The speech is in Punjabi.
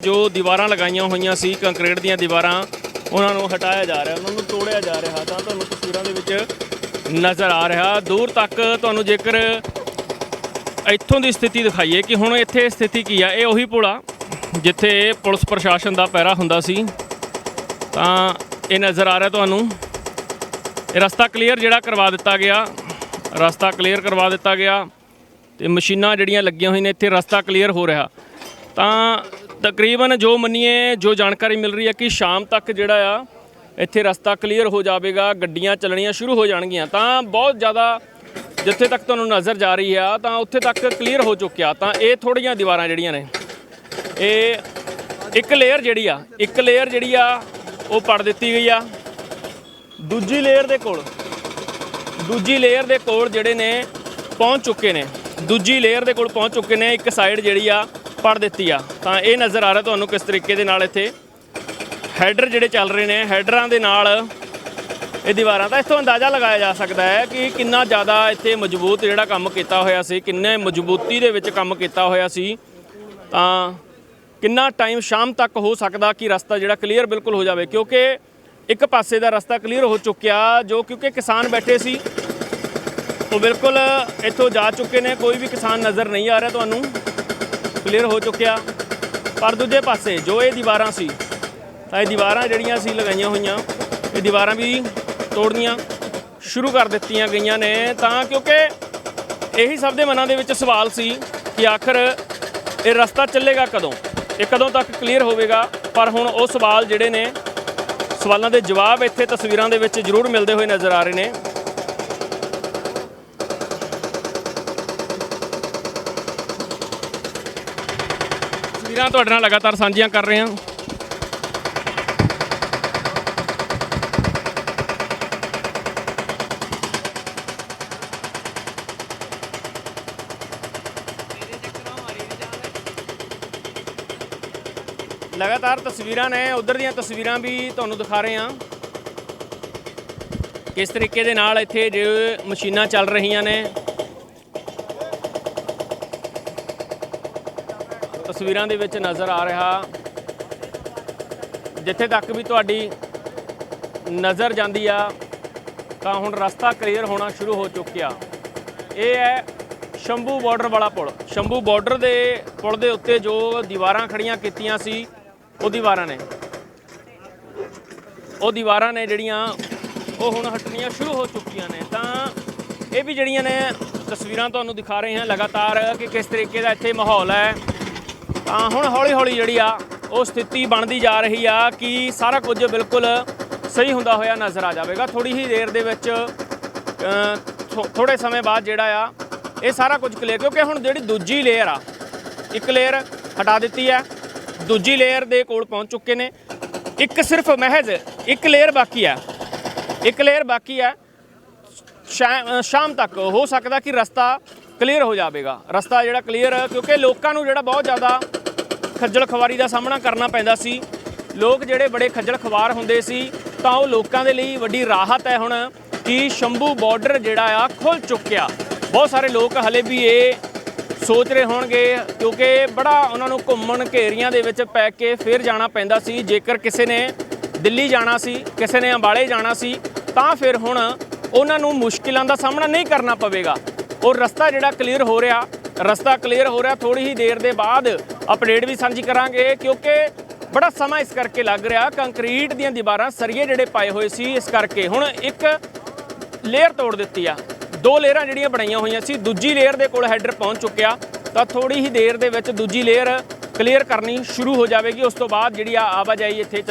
ਜੋ ਦੀਵਾਰਾਂ ਲਗਾਈਆਂ ਹੋਈਆਂ ਸੀ, ਕੰਕਰੀਟ ਦੀਆਂ ਦੀਵਾਰਾਂ, ਉਹਨਾਂ ਨੂੰ ਹਟਾਇਆ ਜਾ ਰਿਹਾ, ਉਹਨਾਂ ਨੂੰ ਤੋੜਿਆ ਜਾ ਰਿਹਾ ਤਾਂ ਤੁਹਾਨੂੰ ਤਸਵੀਰਾਂ ਦੇ ਵਿੱਚ ਨਜ਼ਰ ਆ ਰਿਹਾ। ਦੂਰ ਤੱਕ ਤੁਹਾਨੂੰ ਜੇਕਰ ਇੱਥੋਂ ਦੀ ਸਥਿਤੀ ਦਿਖਾਈਏ ਕਿ ਹੁਣ ਇੱਥੇ ਸਥਿਤੀ ਕੀ ਆ, ਇਹ ਉਹੀ ਪੁਲ ਆ, ਜਿੱਥੇ ਪੁਲਿਸ ਪ੍ਰਸ਼ਾਸਨ ਦਾ ਪਹਿਰਾ ਹੁੰਦਾ ਸੀ। ਤਾਂ ਇਹ ਨਜ਼ਰ ਆ ਰਿਹਾ ਤੁਹਾਨੂੰ। ਇਹ ਰਸਤਾ ਕਲੀਅਰ ਜਿਹੜਾ ਕਰਵਾ ਦਿੱਤਾ ਗਿਆ, ਰਸਤਾ ਕਲੀਅਰ ਕਰਵਾ ਦਿੱਤਾ ਗਿਆ ਤੇ ਮਸ਼ੀਨਾਂ ਜਿਹੜੀਆਂ ਲੱਗੀਆਂ ਹੋਈਆਂ ਨੇ ਇੱਥੇ ਰਸਤਾ ਕਲੀਅਰ ਹੋ ਰਿਹਾ। ਤਾਂ ਤਕਰੀਬਨ ਜੋ ਮੰਨੀਏ, ਜੋ ਜਾਣਕਾਰੀ ਮਿਲ ਰਹੀ ਹੈ ਕਿ ਸ਼ਾਮ ਤੱਕ ਜਿਹੜਾ ਆ, ਇੱਥੇ ਰਸਤਾ ਕਲੀਅਰ ਹੋ ਜਾਵੇਗਾ, ਗੱਡੀਆਂ ਚੱਲਣੀਆਂ ਸ਼ੁਰੂ ਹੋ ਜਾਣਗੀਆਂ। ਤਾਂ ਬਹੁਤ ਜ਼ਿਆਦਾ ਜਿੱਥੇ ਤੱਕ ਤੁਹਾਨੂੰ ਨਜ਼ਰ ਜਾ ਰਹੀ ਆ, ਤਾਂ ਉੱਥੇ ਤੱਕ ਕਲੀਅਰ ਹੋ ਚੁੱਕਿਆ। ਤਾਂ ਇਹ ਥੋੜੀਆਂ ਦੀਵਾਰਾਂ ਜਿਹੜੀਆਂ ਨੇ, ਇਹ ਇੱਕ ਲੇਅਰ ਜਿਹੜੀ ਆ, ਇੱਕ ਲੇਅਰ ਜਿਹੜੀ ਆ, ਉਹ ਪੜ ਦਿੱਤੀ ਗਈ ਆ। ਦੂਜੀ ਲੇਅਰ ਦੇ ਕੋਲ, ਦੂਜੀ ਲੇਅਰ ਦੇ ਕੋਲ ਜਿਹੜੇ ਨੇ, ਪਹੁੰਚ ਚੁੱਕੇ ਨੇ। ਦੂਜੀ ਲੇਅਰ ਦੇ ਕੋਲ ਪਹੁੰਚ ਚੁੱਕੇ ਨੇ ਇੱਕ ਸਾਈਡ ਜਿਹੜੀ ਆ ਪੜ ਦਿੱਤੀ ਆ। ਤਾਂ ਇਹ ਨਜ਼ਰ ਆ ਰਿਹਾ ਤੁਹਾਨੂੰ ਕਿਸ ਤਰੀਕੇ ਦੇ ਨਾਲ ਇੱਥੇ ਹੈਡਰ ਜਿਹੜੇ ਚੱਲ ਰਹੇ ਨੇ, ਹੈਡਰਾਂ ਦੇ ਨਾਲ ਇਹ ਦੀਵਾਰਾਂ ਦਾ ਇਥੋਂ ਅੰਦਾਜ਼ਾ ਲਗਾਇਆ ਜਾ ਸਕਦਾ ਹੈ ਕਿ ਕਿੰਨਾ ਜ਼ਿਆਦਾ ਇੱਥੇ ਮਜ਼ਬੂਤ ਜਿਹੜਾ ਕੰਮ ਕੀਤਾ ਹੋਇਆ ਸੀ, ਕਿੰਨੇ ਮਜ਼ਬੂਤੀ ਦੇ ਵਿੱਚ ਕੰਮ ਕੀਤਾ ਹੋਇਆ ਸੀ। ਤਾਂ ਕਿੰਨਾ ਟਾਈਮ ਸ਼ਾਮ ਤੱਕ ਹੋ ਸਕਦਾ ਕਿ ਰਸਤਾ ਜਿਹੜਾ ਕਲੀਅਰ ਬਿਲਕੁਲ ਹੋ ਜਾਵੇ, ਕਿਉਂਕਿ ਇੱਕ ਪਾਸੇ ਦਾ ਰਸਤਾ ਕਲੀਅਰ ਹੋ ਚੁੱਕਿਆ, ਜੋ ਕਿਉਂਕਿ ਕਿਸਾਨ ਬੈਠੇ ਸੀ, ਉਹ ਬਿਲਕੁਲ ਇੱਥੋਂ ਜਾ ਚੁੱਕੇ ਨੇ, ਕੋਈ ਵੀ ਕਿਸਾਨ ਨਜ਼ਰ ਨਹੀਂ ਆ ਰਿਹਾ ਤੁਹਾਨੂੰ। ਕਲੀਅਰ ਹੋ ਚੁੱਕਿਆ। ਪਰ ਦੂਜੇ ਪਾਸੇ ਜੋ ਇਹ ਦੀਵਾਰਾਂ ਸੀ, ਤਾਂ ਇਹ ਦੀਵਾਰਾਂ ਜਿਹੜੀਆਂ ਸੀ ਲਗਾਈਆਂ ਹੋਈਆਂ, ਇਹ ਦੀਵਾਰਾਂ ਵੀ ਤੋੜਨੀਆਂ ਸ਼ੁਰੂ ਕਰ ਦਿੱਤੀਆਂ ਗਈਆਂ ਨੇ। ਤਾਂ ਕਿਉਂਕਿ ਇਹੀ ਸਭ ਦੇ ਮਨਾਂ ਦੇ ਵਿੱਚ ਸਵਾਲ ਸੀ ਕਿ ਆਖਰ ਇਹ ਰਸਤਾ ਚੱਲੇਗਾ ਕਦੋਂ? ਇਹ ਕਦੋਂ ਤੱਕ ਕਲੀਅਰ ਹੋਵੇਗਾ? ਪਰ ਹੁਣ ਉਹ ਸਵਾਲ ਜਿਹੜੇ ਨੇ, ਸਵਾਲਾਂ ਦੇ ਜਵਾਬ ਇੱਥੇ ਤਸਵੀਰਾਂ ਦੇ ਵਿੱਚ ਜ਼ਰੂਰ ਮਿਲਦੇ ਹੋਏ ਨਜ਼ਰ ਆ ਰਹੇ ਨੇ। ਤਸਵੀਰਾਂ ਤੁਹਾਡੇ ਨਾਲ ਲਗਾਤਾਰ ਸਾਂਝੀਆਂ ਕਰ ਰਹੇ ਹਾਂ। ਲਗਾਤਾਰ ਤਸਵੀਰਾਂ ਨੇ, ਉਧਰ ਦੀਆਂ ਤਸਵੀਰਾਂ ਵੀ ਤੁਹਾਨੂੰ ਦਿਖਾ ਰਹੇ ਹਾਂ। ਕਿਸ ਤਰੀਕੇ ਦੇ ਨਾਲ ਇੱਥੇ ਜੋ ਮਸ਼ੀਨਾਂ ਚੱਲ ਰਹੀਆਂ ਨੇ। ਤਸਵੀਰਾਂ ਦੇ ਵਿੱਚ ਨਜ਼ਰ ਆ ਰਿਹਾ ਜਿੱਥੇ ਤੱਕ ਵੀ ਤੁਹਾਡੀ ਨਜ਼ਰ ਜਾਂਦੀ ਆ, ਤਾਂ ਹੁਣ ਰਸਤਾ ਕਲੀਅਰ ਹੋਣਾ ਸ਼ੁਰੂ ਹੋ ਚੁੱਕਿਆ। ਇਹ ਹੈ ਸ਼ੰਭੂ ਬਾਰਡਰ ਵਾਲਾ ਪੁਲ। ਸ਼ੰਭੂ ਬਾਰਡਰ ਦੇ ਪੁਲ ਦੇ ਉੱਤੇ ਜੋ ਦੀਵਾਰਾਂ ਖੜੀਆਂ ਕੀਤੀਆਂ ਸੀ, ਉਹ ਦੀਵਾਰਾਂ ਨੇ। ਉਹ ਦੀਵਾਰਾਂ ਨੇ ਜਿਹੜੀਆਂ, ਉਹ ਹੁਣ ਹਟਣੀਆਂ ਸ਼ੁਰੂ ਹੋ ਚੁੱਕੀਆਂ ਨੇ। ਤਾਂ ਇਹ ਵੀ ਜਿਹੜੀਆਂ ਨੇ ਤਸਵੀਰਾਂ ਤੁਹਾਨੂੰ ਦਿਖਾ ਰਹੇ ਹਾਂ ਲਗਾਤਾਰ ਕਿ ਕਿਸ ਤਰੀਕੇ ਦਾ ਇੱਥੇ ਮਾਹੌਲ ਹੈ। ਤਾਂ ਹੁਣ ਹੌਲੀ ਹੌਲੀ ਜਿਹੜੀ ਆ, ਉਹ ਸਥਿਤੀ ਬਣਦੀ ਜਾ ਰਹੀ ਆ ਕਿ ਸਾਰਾ ਕੁਝ ਬਿਲਕੁਲ ਸਹੀ ਹੁੰਦਾ ਹੋਇਆ ਨਜ਼ਰ ਆ ਜਾਵੇਗਾ। ਥੋੜੀ ਹੀ ਦੇਰ ਦੇ ਵਿੱਚ ਥੋ- ਥੋੜੇ ਸਮੇਂ ਬਾਅਦ ਜਿਹੜਾ ਆ, ਇਹ ਸਾਰਾ ਕੁਝ ਕਲੀਅਰ ਕਿਉਂਕਿ ਹੁਣ ਜਿਹੜੀ ਦੂਜੀ ਲੇਅਰ ਆ, ਇੱਕ ਲੇਅਰ ਹਟਾ ਦਿੱਤੀ ਹੈ ਦੂਜੀ ਲੇਅਰ ਦੇ ਕੋਲ ਪਹੁੰਚ ਚੁੱਕੇ ਨੇ। ਇੱਕ ਸਿਰਫ ਮਹਿਜ਼ ਇੱਕ ਲੇਅਰ ਬਾਕੀ ਹੈ ਇੱਕ ਲੇਅਰ ਬਾਕੀ ਹੈ ਸ਼ਾ- ਸ਼ਾਮ ਤੱਕ ਹੋ ਸਕਦਾ ਕਿ ਰਸਤਾ ਕਲੀਅਰ ਹੋ ਜਾਵੇਗਾ। ਰਸਤਾ ਜਿਹੜਾ ਕਲੀਅਰ ਕਿਉਂਕਿ ਲੋਕਾਂ ਨੂੰ ਜਿਹੜਾ ਬਹੁਤ ਜ਼ਿਆਦਾ ਖੱਜਲ ਖਵਾਰੀ ਦਾ ਸਾਹਮਣਾ ਕਰਨਾ ਪੈਂਦਾ ਸੀ। ਲੋਕ ਜਿਹੜੇ ਬੜੇ ਖੱਜਲ ਖਵਾਰ ਹੁੰਦੇ ਸੀ, ਤਾਂ ਉਹ ਲੋਕਾਂ ਦੇ ਲਈ ਵੱਡੀ ਰਾਹਤ ਹੈ ਹੁਣ ਕਿ ਸ਼ੰਭੂ ਬਾਰਡਰ ਜਿਹੜਾ ਆ ਖੁੱਲ ਚੁੱਕਿਆ। ਬਹੁਤ ਸਾਰੇ ਲੋਕ ਹਲੇ ਵੀ ਇਹ ਸੋਚ ਰਹੇ ਹੋਣਗੇ, ਕਿਉਂਕਿ ਬੜਾ ਉਹਨਾਂ ਨੂੰ ਘੁੰਮਣ ਘੇਰੀਆਂ ਦੇ ਵਿੱਚ ਪੈ ਕੇ ਫਿਰ ਜਾਣਾ ਪੈਂਦਾ ਸੀ। ਜੇਕਰ ਕਿਸੇ ਨੇ ਦਿੱਲੀ ਜਾਣਾ ਸੀ, ਕਿਸੇ ਨੇ ਅੰਬਾਲੇ ਜਾਣਾ ਸੀ, ਤਾਂ ਫਿਰ ਹੁਣ ਉਹਨਾਂ ਨੂੰ ਮੁਸ਼ਕਿਲਾਂ ਦਾ ਸਾਹਮਣਾ ਨਹੀਂ ਕਰਨਾ ਪਵੇਗਾ। ਉਹ ਰਸਤਾ ਜਿਹੜਾ ਕਲੀਅਰ ਹੋ ਰਿਹਾ, ਰਸਤਾ ਕਲੀਅਰ ਹੋ ਰਿਹਾ ਥੋੜੀ ਹੀ ਦੇਰ ਦੇ ਬਾਅਦ ਅਪਡੇਟ ਵੀ ਸਾਂਝੀ ਕਰਾਂਗੇ, ਕਿਉਂਕਿ ਬੜਾ ਸਮਾਂ ਇਸ ਕਰਕੇ ਲੱਗ ਰਿਹਾ, ਕੰਕਰੀਟ ਦੀਆਂ ਦੀਵਾਰਾਂ ਸਰੀਏ ਜਿਹੜੇ ਪਾਏ ਹੋਏ ਸੀ, ਇਸ ਕਰਕੇ ਹੁਣ ਇੱਕ ਲੇਅਰ ਤੋੜ ਦਿੱਤੀ ਆ। ਦੋ ਲੇਅਰਾਂ ਜਿਹੜੀਆਂ ਬਣਾਈਆਂ ਹੋਈਆਂ ਸੀ, ਦੂਜੀ ਲੇਅਰ ਦੇ ਕੋਲ ਹੈਡਰ ਪਹੁੰਚ ਚੁੱਕਿਆ, ਤਾਂ ਥੋੜੀ ਹੀ ਦੇਰ ਦੇ ਵਿੱਚ ਦੂਜੀ ਲੇਅਰ ਕਲੀਅਰ ਕਰਨੀ ਸ਼ੁਰੂ ਹੋ ਜਾਵੇਗੀ, ਉਸ ਤੋਂ ਬਾਅਦ ਜਿਹੜੀ ਆ ਆਵਾਜਾਈ ਇੱਥੇ